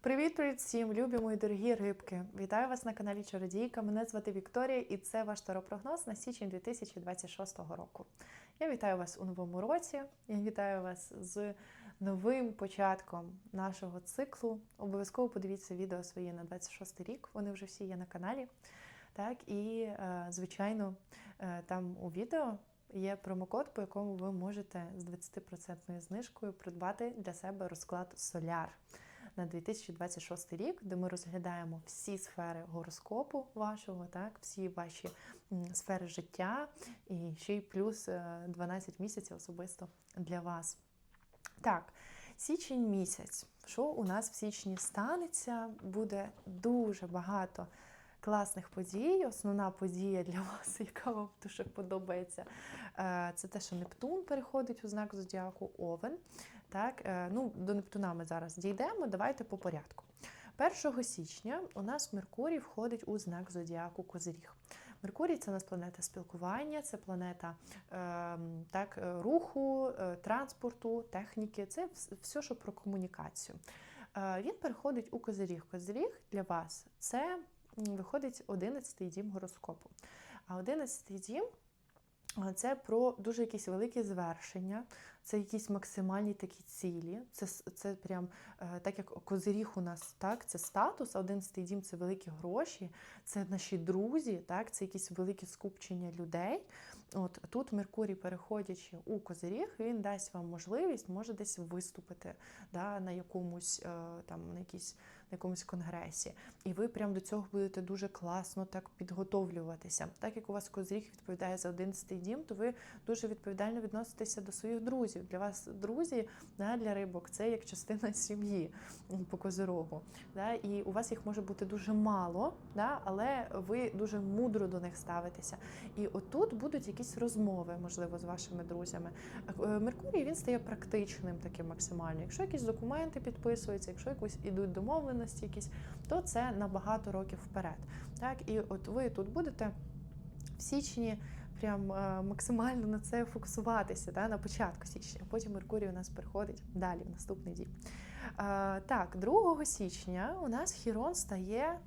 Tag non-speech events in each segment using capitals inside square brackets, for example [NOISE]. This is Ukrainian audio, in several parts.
Привіт-привіт всім, любі мої дорогі рибки! Вітаю вас на каналі Чародійка. Мене звати Вікторія, і це ваш таропрогноз на січень 2026 року. Я вітаю вас у новому році. Я вітаю вас з новим початком нашого циклу. Обов'язково подивіться відео свої на 26 рік. Вони вже всі є на каналі. Так, і е, звичайно, е, там у відео є промокод, по якому ви можете з 20% знижкою придбати для себе розклад Соляр на 2026 рік, де ми розглядаємо всі сфери гороскопу вашого, так, всі ваші сфери життя, і ще й плюс е, 12 місяців особисто для вас. Так, січень місяць. Що у нас в січні станеться? Буде дуже багато класних подій. Основна подія для вас, [LAUGHS] яка вам дуже подобається, е, це те, що Нептун переходить у знак зодіаку Овен. Так, е, ну, до Нептуна ми зараз дійдемо. Давайте по порядку. 1 січня у нас Меркурій входить у знак зодіаку Козиріг. Меркурій це у нас планета спілкування, це планета е, так, руху, е, транспорту, техніки. Це все, що про комунікацію. Е, він переходить у Козиріг. Козиріг для вас це виходить 11-й дім гороскопу. А 11-й дім це про дуже якісь великі звершення, це якісь максимальні такі цілі. Це, це прям е, так як козиріг у нас, так, це статус, а 11 дім це великі гроші, це наші друзі, так, це якісь великі скупчення людей. От тут Меркурій, переходячи у козиріг, він дасть вам можливість, може десь виступити да, на якомусь е, там на якійсь на якомусь конгресі. І ви прям до цього будете дуже класно так підготовлюватися. Так як у вас козиріг відповідає за 11 дім, то ви дуже відповідально відноситеся до своїх друзів. Для вас друзі да, для рибок це як частина сім'ї по козирогу. Да, і у вас їх може бути дуже мало, да, але ви дуже мудро до них ставитеся. І отут будуть якісь розмови, можливо, з вашими друзями. Е, Меркурій він стає практичним таким максимально. Якщо якісь документи підписуються, якщо якось ідуть домовленості, якісь, то це на багато років вперед. Так, і от ви тут будете в січні. Прям е, максимально на це фокусуватися да, на початку січня. Потім Меркурій у нас переходить далі в наступний дім. Е, так, 2 січня у нас Хірон стає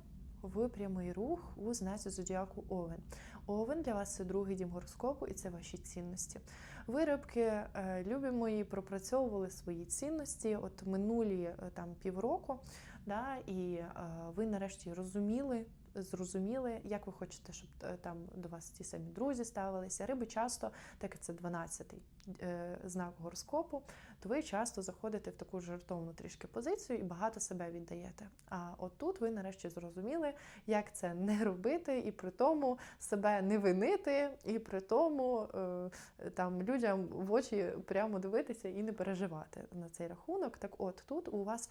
в прямий рух у знаці зодіаку Овен. Овен для вас це другий дім гороскопу, і це ваші цінності. Ви, рибки, е, любі мої, пропрацьовували свої цінності от минулі там півроку, да, і е, ви нарешті розуміли. Зрозуміли, як ви хочете, щоб е, там до вас ті самі друзі ставилися. Риби часто, так як це 12-й е, знак гороскопу, то ви часто заходите в таку жартовну трішки позицію і багато себе віддаєте. А от тут ви нарешті зрозуміли, як це не робити, і при тому себе не винити, і при тому е, там людям в очі прямо дивитися і не переживати на цей рахунок. Так, от тут у вас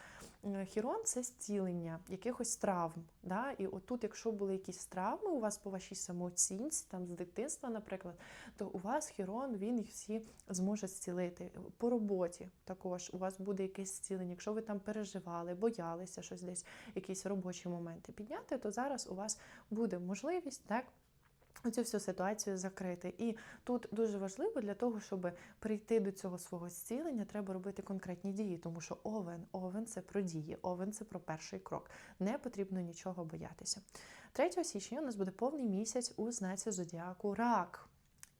хірон це зцілення якихось травм. Да? І от тут, якщо були якісь травми у вас по вашій самооцінці, там з дитинства, наприклад, то у вас хірон він їх всі зможе зцілити. По роботі також у вас буде якесь зцілення. Якщо ви там переживали, боялися щось десь, якісь робочі моменти підняти, то зараз у вас буде можливість так. Оцю всю ситуацію закрити. І тут дуже важливо для того, щоб прийти до цього свого зцілення, треба робити конкретні дії, тому що овен, овен це про дії, овен це про перший крок. Не потрібно нічого боятися. 3 січня у нас буде повний місяць у знаці зодіаку рак.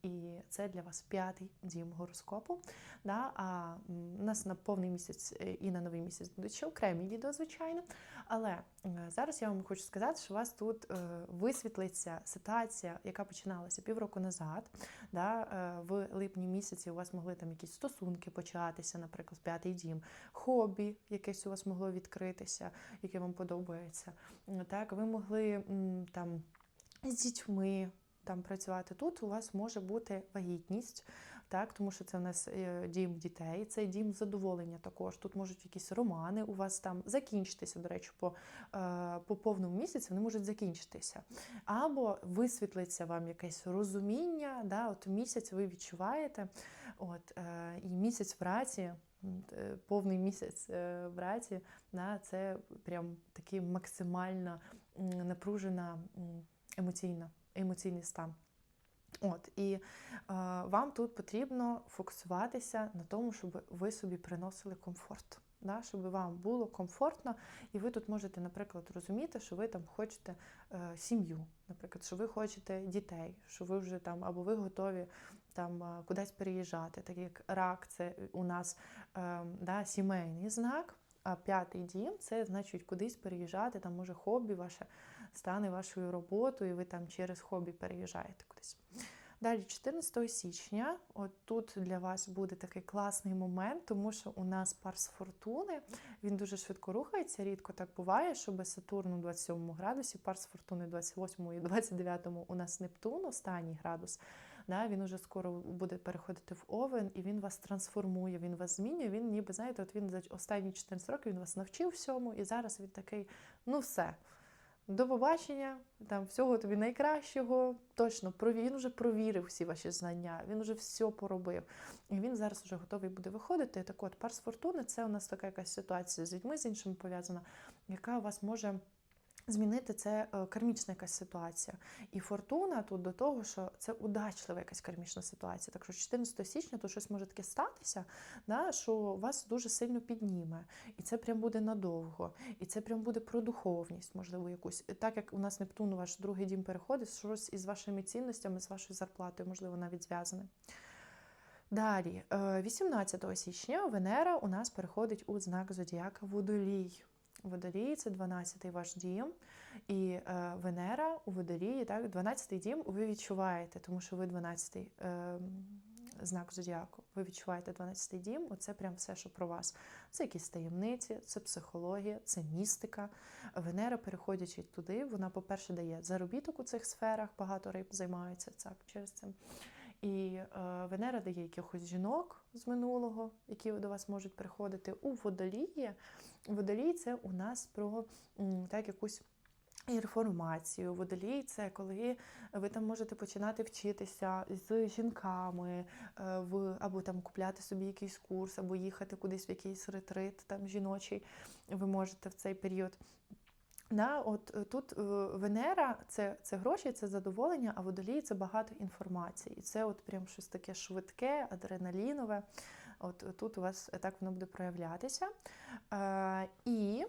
І це для вас п'ятий дім гороскопу. Да? А у нас на повний місяць е, і на новий місяць будуть ще окремі відео, звичайно. Але е, зараз я вам хочу сказати, що у вас тут е, висвітлиться ситуація, яка починалася півроку назад. Да? В липні місяці у вас могли там якісь стосунки початися, наприклад, п'ятий дім, хобі, якесь у вас могло відкритися, яке вам подобається. Так, ви могли там з дітьми там працювати. Тут у вас може бути вагітність, так, тому що це у нас е, дім дітей, це дім задоволення також. Тут можуть якісь романи у вас там закінчитися, до речі, по, е, по повному місяці вони можуть закінчитися. Або висвітлиться вам якесь розуміння, да, от місяць ви відчуваєте, от, е, і місяць е, Повний місяць в раці, да, це прям такий максимально напружена емоційна, емоційний стан. От, і е, вам тут потрібно фокусуватися на тому, щоб ви собі приносили комфорт. да, щоб вам було комфортно, і ви тут можете, наприклад, розуміти, що ви там хочете е, сім'ю, наприклад, що ви хочете дітей, що ви вже там або ви готові там е, кудись переїжджати, так як рак, це у нас е, да, сімейний знак. А п'ятий дім це значить кудись переїжджати, там може хобі ваше стане вашою роботою, і ви там через хобі переїжджаєте кудись. Далі, 14 січня, от тут для вас буде такий класний момент, тому що у нас парс фортуни, він дуже швидко рухається, рідко так буває, щоб Сатурн у 27 градусі, парс фортуни 28 і 29 у нас Нептун, останній градус. Да, він уже скоро буде переходити в овен, і він вас трансформує, він вас змінює. Він ніби, знаєте, от він за останні 14 років він вас навчив всьому, і зараз він такий, ну все. До побачення, там всього тобі найкращого. Точно він вже провірив всі ваші знання, він вже все поробив. І він зараз вже готовий буде виходити. Так от, парс фортуни це у нас така якась ситуація з людьми з іншими пов'язана, яка вас може. Змінити це е, кармічна якась ситуація. І фортуна тут до того, що це удачлива якась кармічна ситуація. Так що 14 січня то щось може таке статися, да, що вас дуже сильно підніме. І це прям буде надовго. І це прям буде про духовність, можливо, якусь. Так як у нас Нептун, ваш другий дім переходить, щось із вашими цінностями, з вашою зарплатою, можливо, навіть зв'язане. Далі, 18 е, січня Венера у нас переходить у знак Зодіака Водолій. Водолій це 12-й ваш дім, і е, Венера у водолії, так, 12-й дім ви відчуваєте, тому що ви 12-й е, знак зодіаку. Ви відчуваєте 12-й дім, оце прям все, що про вас. Це якісь таємниці, це психологія, це містика. Венера, переходячи туди, вона, по-перше, дає заробіток у цих сферах, багато риб займаються так, через це. І е, Венера дає якихось жінок з минулого, які до вас можуть приходити у водолії. Водолій це у нас про так, якусь інформацію. Водолій це коли ви там можете починати вчитися з жінками, е, в, або там купляти собі якийсь курс, або їхати кудись в якийсь ретрит там жіночий. Ви можете в цей період. Да, от е, Тут е, Венера це це гроші, це задоволення, а водолій це багато інформації. І це от прям щось таке швидке, адреналінове. От Тут у вас так воно буде проявлятися. Е, І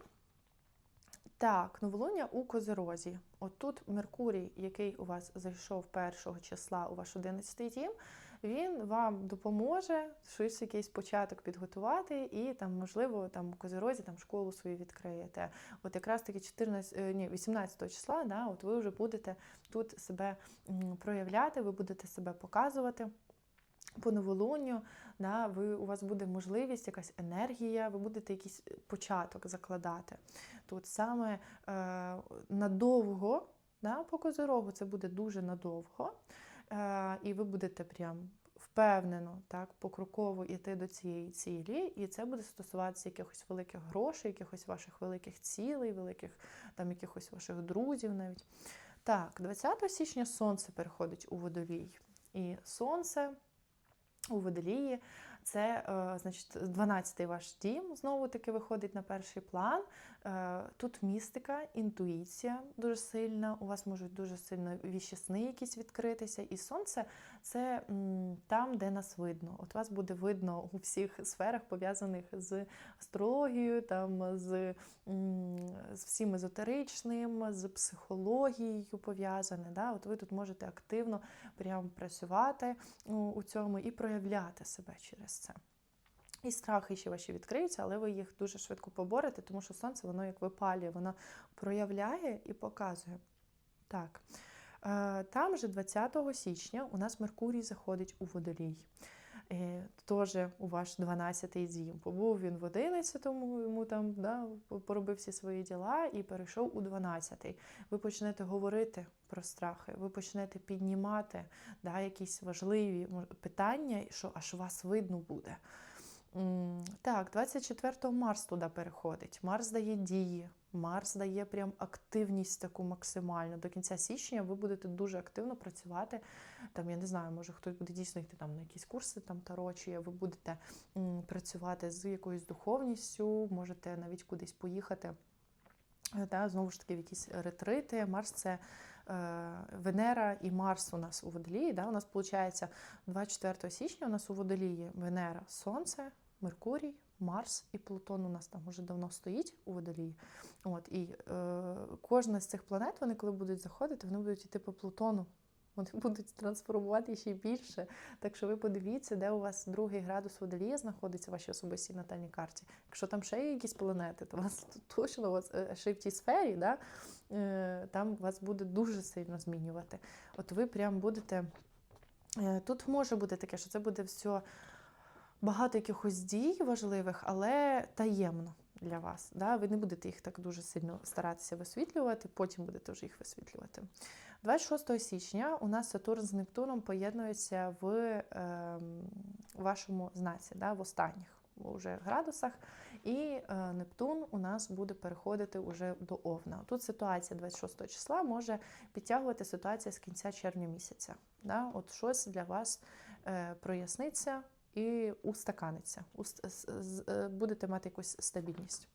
так, новолуння у Козерозі. От тут Меркурій, який у вас зайшов 1 числа у ваш 11 дім, він вам допоможе щось якийсь початок підготувати, і там, можливо, там у Козерозі там школу свою відкриєте. От якраз таки 14, е, ні, 18 числа, да, от ви вже будете тут себе проявляти, ви будете себе показувати. По новолунню, да, ви, у вас буде можливість, якась енергія, ви будете якийсь початок закладати. Тут саме е, надовго, да, по козорогу це буде дуже надовго. Е, і ви будете прям впевнено, так, покроково йти до цієї цілі, і це буде стосуватися якихось великих грошей, якихось ваших великих цілей, великих там якихось ваших друзів навіть. Так, 20 січня сонце переходить у водолій. І сонце у водолії це, е, значить, 12-й ваш дім знову таки виходить на перший план. Е, тут містика, інтуїція дуже сильна. У вас можуть дуже сильно віщі сни якісь відкритися. І сонце це там, де нас видно. От вас буде видно у всіх сферах, пов'язаних з астрологією, там з з всім езотеричним, з психологією пов'язане. Да? От ви тут можете активно прям працювати у цьому і проявляти себе через це. І страхи ще ваші відкриються, але ви їх дуже швидко поборете, тому що сонце, воно як випалює, воно проявляє і показує. Так. Е, там же 20 січня у нас Меркурій заходить у водолій. Е, теж у ваш 12-й дім. Побув він в 11-му, йому там да, поробив всі свої діла і перейшов у 12-й. Ви почнете говорити про страхи, ви почнете піднімати да, якісь важливі питання, що аж вас видно буде. Так, 24-го Марс туди переходить. Марс дає дії, Марс дає прям активність таку максимальну. До кінця січня ви будете дуже активно працювати. Там, я не знаю, може хтось буде дійсно йти там на якісь курси там таро, ви будете працювати з якоюсь духовністю, можете навіть кудись поїхати. Та, Знову ж таки, в якісь ретрити. Марс це е, Венера і Марс у нас у водолії. Да? У нас, виходить, 24 січня у нас у водолії Венера Сонце, Меркурій, Марс і Плутон у нас там вже давно стоїть у водолії. От, і е, кожна з цих планет, вони коли будуть заходити, вони будуть йти по Плутону. Вони [LAUGHS] будуть трансформувати ще більше. Так що ви подивіться, де у вас другий градус водолія знаходиться в вашій особистій натальній карті. Якщо там ще є якісь планети, то вас точно у вас е, ще в тій сфері, да, е, там вас буде дуже сильно змінювати. От ви прям будете. е, Тут може бути таке, що це буде все багато якихось дій важливих, але таємно для вас. Да? Ви не будете їх так дуже сильно старатися висвітлювати, потім будете вже їх висвітлювати. 26 січня у нас Сатурн з Нептуном поєднується в е, вашому знаці, да, в останніх уже градусах. І е, Нептун у нас буде переходити уже до Овна. Тут ситуація 26 числа може підтягувати ситуація з кінця червня місяця. Да? От щось для вас е, проясниться і устаканиться. Уст, з, з, е, будете мати якусь стабільність.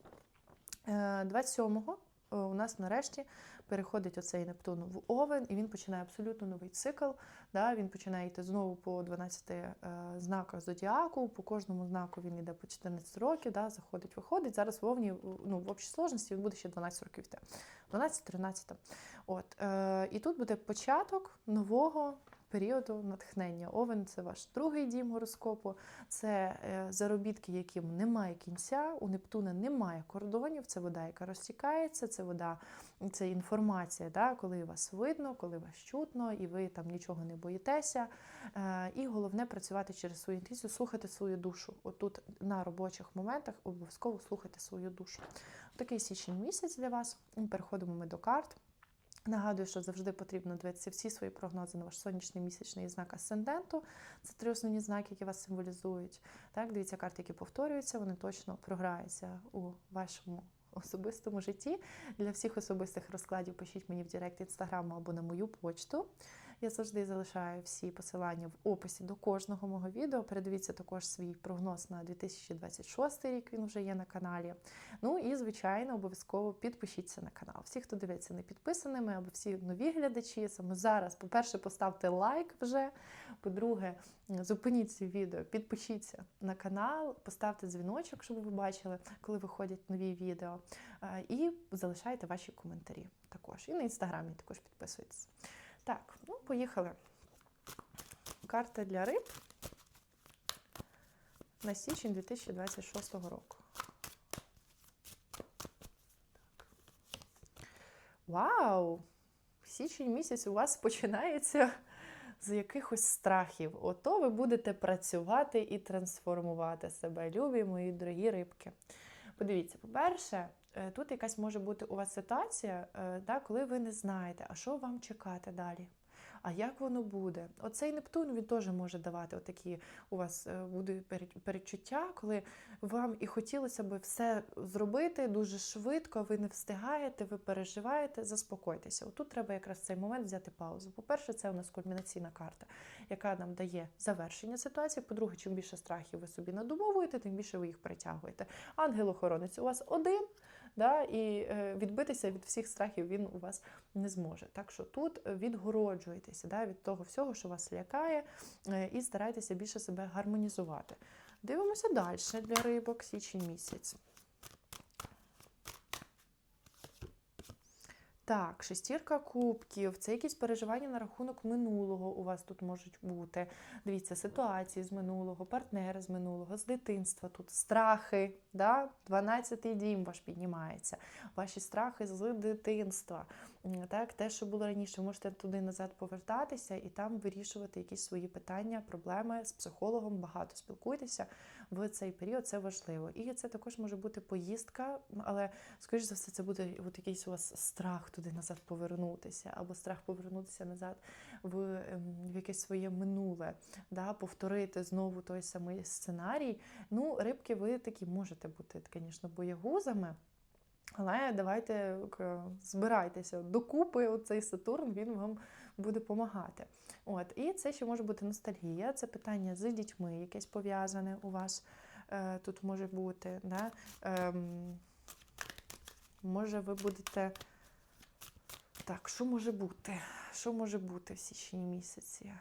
Е, 27-го е, у нас нарешті переходить оцей Нептун в Овен, і він починає абсолютно новий цикл. Да? Він починає йти знову по 12 е, знаках зодіаку. По кожному знаку він йде по 14 років, да? заходить, виходить. Зараз в Овні ну, в общій сложності він буде ще 12 років йти. 12-13. От, е, і тут буде початок нового. Періоду натхнення. Овен це ваш другий дім гороскопу, це е, заробітки, яким немає кінця. У Нептуна немає кордонів, це вода, яка розтікається, це вода, це інформація, да, коли вас видно, коли вас чутно, і ви там нічого не боїтеся. Е, І головне працювати через свою інтуїцію, слухати свою душу. Отут на робочих моментах обов'язково слухайте свою душу. Такий січень місяць для вас. Переходимо ми до карт. Нагадую, що завжди потрібно дивитися всі свої прогнози на ваш сонячний місячний знак асценденту. Це три основні знаки, які вас символізують. Так, дивіться карти, які повторюються, вони точно програються у вашому особистому житті. Для всіх особистих розкладів пишіть мені в Директ інстаграму або на мою почту. Я завжди залишаю всі посилання в описі до кожного мого відео. Передивіться також свій прогноз на 2026 рік. Він вже є на каналі. Ну і, звичайно, обов'язково підпишіться на канал. Всі, хто дивиться не підписаними, або всі нові глядачі, саме зараз, по-перше, поставте лайк вже. По-друге, зупиніть це відео, підпишіться на канал, поставте дзвіночок, щоб ви бачили, коли виходять нові відео. Е, І залишайте ваші коментарі також. І на інстаграмі також підписуйтесь. Так, ну поїхали. Карта для риб на січень 2026 року. Вау! Січень місяць у вас починається з якихось страхів. Ото ви будете працювати і трансформувати себе, любі мої дорогі рибки. Подивіться, по-перше, тут якась може бути у вас ситуація, е, да, коли ви не знаєте, а що вам чекати далі. А як воно буде? Оцей Нептун він теж може давати отакі у вас е, буде передчуття, коли вам і хотілося б все зробити дуже швидко, ви не встигаєте, ви переживаєте, заспокойтеся. Отут треба якраз цей момент взяти паузу. По-перше, це у нас кульмінаційна карта, яка нам дає завершення ситуації. По-друге, чим більше страхів ви собі надумовуєте, тим більше ви їх притягуєте. Ангел-охоронець у вас один. Да, і е, відбитися від всіх страхів він у вас не зможе. Так що тут відгороджуйтеся да, від того всього, що вас лякає, е, і старайтеся більше себе гармонізувати. Дивимося далі для рибок січень місяць. Так, шестірка кубків, це якісь переживання на рахунок минулого у вас тут можуть бути. Дивіться, ситуації з минулого, партнери з минулого, з дитинства тут страхи. Да? 12-й дім ваш піднімається. Ваші страхи з дитинства. Так, те, що було раніше, можете туди назад повертатися і там вирішувати якісь свої питання, проблеми з психологом. Багато спілкуйтеся в цей період. Це важливо. І це також може бути поїздка, але скоріш за все, це буде от якийсь у вас страх туди назад повернутися, або страх повернутися назад в, ем, в якесь своє минуле, да, повторити знову той самий сценарій. Ну, рибки, ви такі можете бути, звісно, боягузами. Але давайте збирайтеся докупи. Оцей Сатурн він вам буде допомагати. От і це ще може бути ностальгія. Це питання з дітьми, якесь пов'язане у вас е, тут може бути. Да? Ем, може, ви будете. Так, що може бути? Що може бути в січні місяці?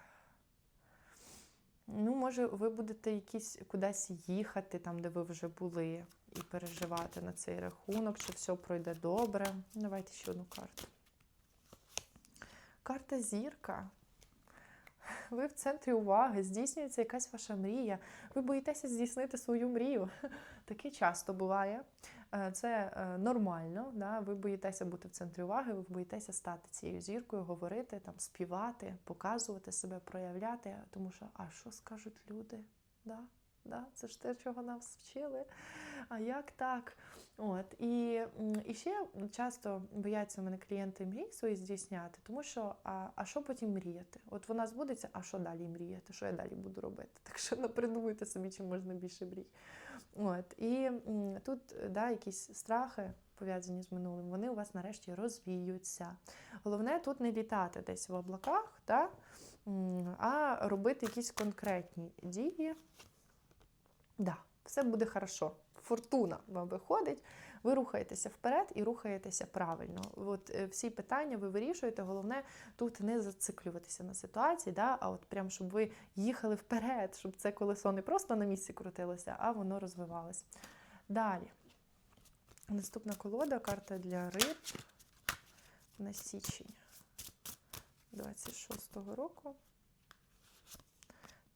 Ну, може, ви будете якісь кудись їхати, там, де ви вже були, і переживати на цей рахунок, чи все пройде добре. Давайте ще одну карту. Карта зірка. Ви в центрі уваги, здійснюється якась ваша мрія. Ви боїтеся здійснити свою мрію. [LAUGHS] Таке часто буває. Е, Це е, нормально. Да? Ви боїтеся бути в центрі уваги, ви боїтеся стати цією зіркою, говорити, там, співати, показувати себе, проявляти. Тому що, а що скажуть люди? Да? Да? Це ж те, чого нас вчили. А як так? От і, і ще часто бояться у мене клієнти мрій свої здійсняти, тому що а, а що потім мріяти? От вона збудеться, а що далі мріяти? Що я далі буду робити? Так що напридумуйте собі, чим можна більше мрій. От і тут да, якісь страхи пов'язані з минулим, вони у вас нарешті розвіються. Головне тут не літати десь в облаках, м, а робити якісь конкретні дії. Да, все буде хорошо. Фортуна вам виходить, ви рухаєтеся вперед і рухаєтеся правильно. От е, всі питання ви вирішуєте. Головне тут не зациклюватися на ситуації, да, а от прям щоб ви їхали вперед, щоб це колесо не просто на місці крутилося, а воно розвивалось. Далі. Наступна колода карта для риб на січень 26-го року.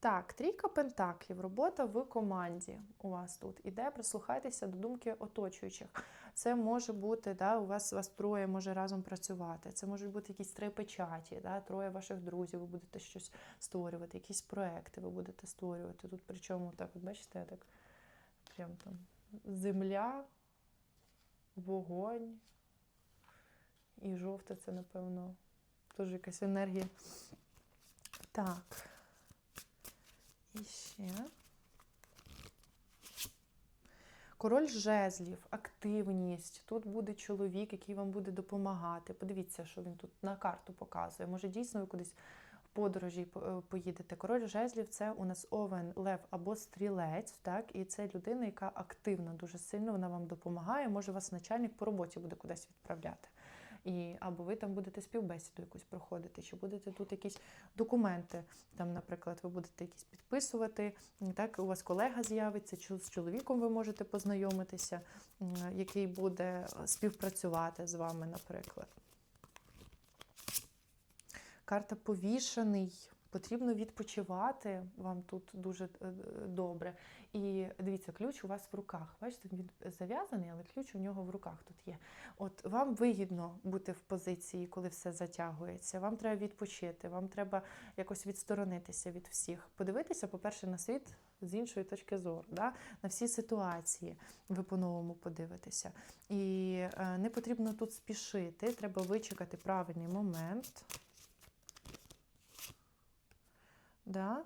Так, трійка пентаклів, робота в команді у вас тут іде. Прислухайтеся до думки оточуючих. Це може бути, да, у вас, вас троє може разом працювати. Це можуть бути якісь три печаті, да, троє ваших друзів, ви будете щось створювати, якісь проекти ви будете створювати. Тут причому так, от бачите, так прям там земля, вогонь і жовте це, напевно, теж якась енергія. Так. І ще. Король жезлів, активність. Тут буде чоловік, який вам буде допомагати. Подивіться, що він тут на карту показує. Може, дійсно ви кудись в подорожі е, поїдете. Король жезлів це у нас овен, лев або стрілець. Так? І це людина, яка активна дуже сильно, вона вам допомагає. Може, вас начальник по роботі буде кудись відправляти. І або ви там будете співбесіду якусь проходити, чи будете тут якісь документи, там, наприклад, ви будете якісь підписувати. Так, у вас колега з'явиться, чи з чоловіком ви можете познайомитися, який буде е, співпрацювати з вами, наприклад. Карта повішений. Потрібно відпочивати вам тут дуже е, е, добре. І дивіться, ключ у вас в руках. Бачите, він зав'язаний, але ключ у нього в руках тут є. От вам вигідно бути в позиції, коли все затягується. Вам треба відпочити, вам треба якось відсторонитися від всіх. Подивитися, по-перше, на світ з іншої точки зору, да? на всі ситуації ви по-новому подивитеся. І е, не потрібно тут спішити, треба вичекати правильний момент. Да?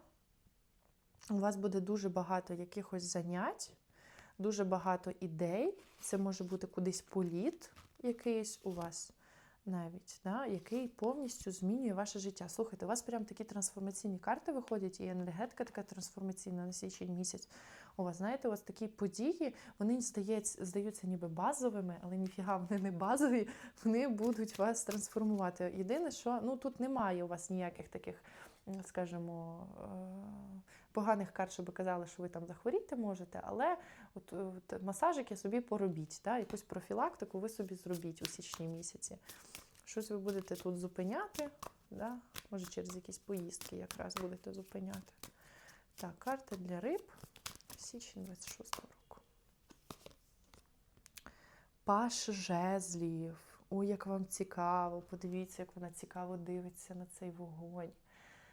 У вас буде дуже багато якихось занять, дуже багато ідей. Це може бути кудись політ якийсь у вас навіть, да? який повністю змінює ваше життя. Слухайте, у вас прям такі трансформаційні карти виходять, і енергетика така трансформаційна на січень місяць. У вас, знаєте, вас такі події, вони здається, здаються ніби базовими, але ніфіга вони не базові, вони будуть вас трансформувати. Єдине, що ну, тут немає у вас ніяких таких, скажімо, е, поганих карт, щоб казали, що ви там захворіти можете, але от, от масажики собі поробіть, да? якусь профілактику ви собі зробіть у січні місяці. Щось ви будете тут зупиняти, да? може через якісь поїздки якраз будете зупиняти. Так, карта для риб, січень 26 року. Паш жезлів. Ой, як вам цікаво. Подивіться, як вона цікаво дивиться на цей вогонь.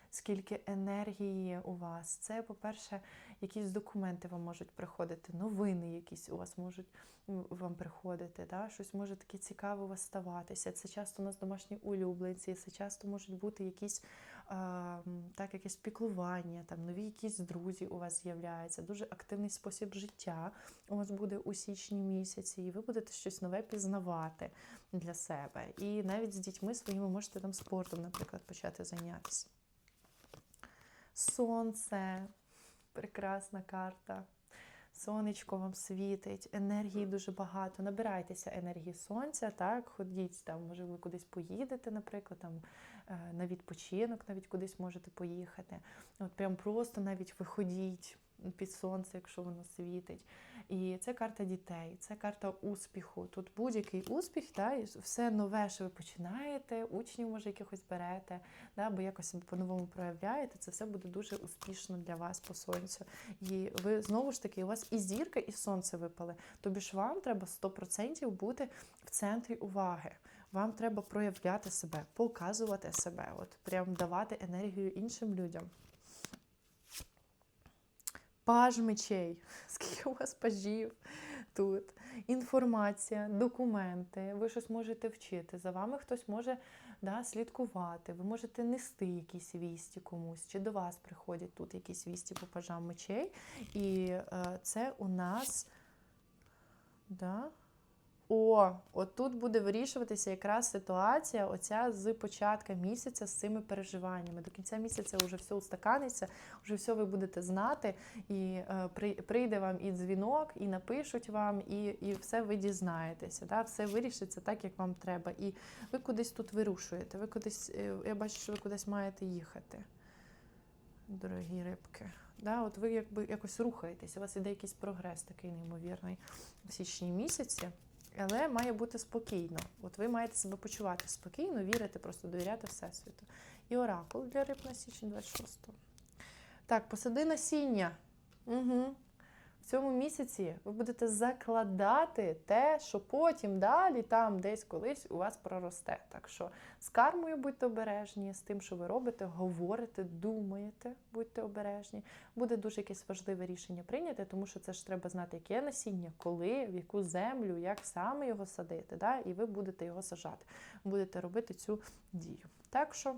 Скільки енергії у вас. Це, по-перше, якісь документи вам можуть приходити, новини якісь у вас можуть вам приходити. Да? Щось може таке цікаве у вас ставатися. Це часто у нас домашні улюбленці, це часто можуть бути якісь а, так, якесь піклування, там, нові якісь друзі у вас з'являються, дуже активний спосіб життя у вас буде у січні місяці, і ви будете щось нове пізнавати для себе. І навіть з дітьми своїми можете там спортом, наприклад, почати зайнятися. Сонце, прекрасна карта. сонечко вам світить, енергії дуже багато. Набирайтеся енергії сонця, так, ходіть там, може, ви кудись поїдете, наприклад, там е, на відпочинок, навіть кудись можете поїхати. От прям просто навіть виходіть під сонце, якщо воно світить. І це карта дітей, це карта успіху. Тут будь-який успіх, та, і все нове, що ви починаєте, учнів, може, якихось берете, да, або якось по-новому проявляєте, це все буде дуже успішно для вас по сонцю. І ви знову ж таки, у вас і зірка, і сонце випали. Тобі ж вам треба 100% бути в центрі уваги. Вам треба проявляти себе, показувати себе, от прям давати енергію іншим людям. Паж мечей. [LAUGHS] Скільки у вас пажів тут? Інформація, документи. Ви щось можете вчити. За вами хтось може да, слідкувати. Ви можете нести якісь вісті комусь, чи до вас приходять тут якісь вісті по пажам мечей. І е, це у нас. Да, о, от тут буде вирішуватися якраз ситуація, оця з початка місяця з цими переживаннями. До кінця місяця вже все устаканиться, вже все ви будете знати, і е, прийде вам і дзвінок, і напишуть вам, і, і все ви дізнаєтеся. Да? Все вирішиться так, як вам треба. І ви кудись тут вирушуєте. Ви кудись, е, я бачу, що ви кудись маєте їхати, дорогі рибки. Да, от ви якби якось рухаєтесь, у вас іде якийсь прогрес такий неймовірний в січні місяці. Але має бути спокійно. От ви маєте себе почувати спокійно, вірити, просто довіряти Всесвіту. І оракул для риб на січень 26. Так, посади насіння. Угу. В цьому місяці ви будете закладати те, що потім далі, там десь колись у вас проросте. Так що з кармою будьте обережні, з тим, що ви робите, говорите, думаєте, будьте обережні. Буде дуже якесь важливе рішення прийняти, тому що це ж треба знати, яке насіння, коли, в яку землю, як саме його садити. Да? І ви будете його сажати, будете робити цю дію. Так що.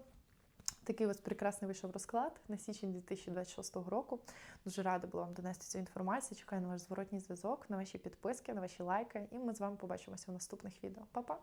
Такий ось прекрасний вийшов розклад на січень 2026 року. Дуже рада була вам донести цю інформацію. Чекаю на ваш зворотній зв'язок, на ваші підписки, на ваші лайки. І ми з вами побачимося в наступних відео. Па-па!